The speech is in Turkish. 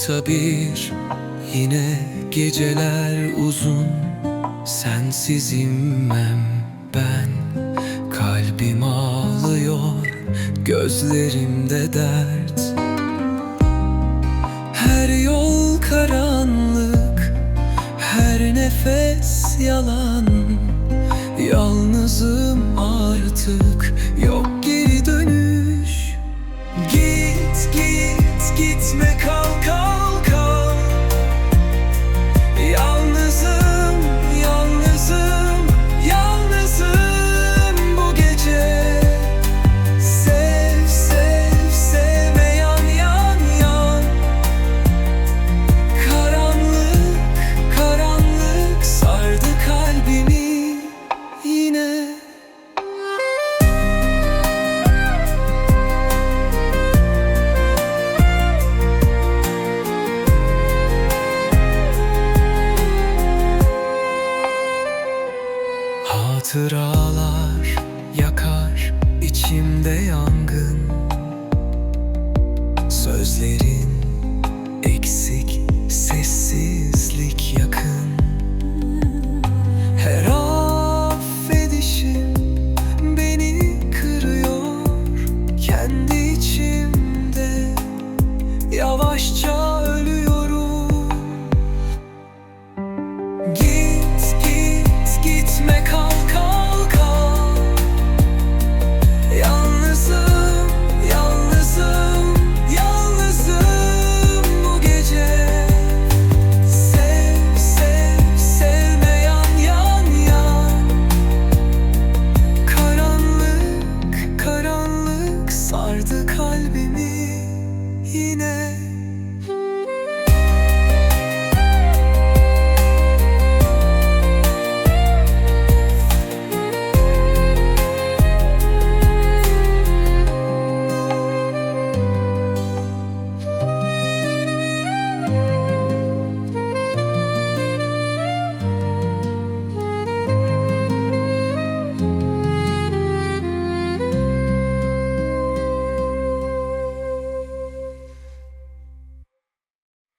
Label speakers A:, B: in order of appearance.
A: Kıta bir yine geceler uzun. Sensiz inmem ben. Kalbim ağlıyor gözlerimde dert. Her yol karanlık yalan. Yalnızım artık Yok geri dönüş. Git git gitme kal Hatıralar yakar içimde yangın. Sözlerin eksik sessizlik yakın. Her affedişim beni kırıyor. Kendi içimde yavaşça Yalnızım yalnızım yalnızım bu gece. Sev sev sevme yan yan yan. Karanlık karanlık sardı kalbimi yine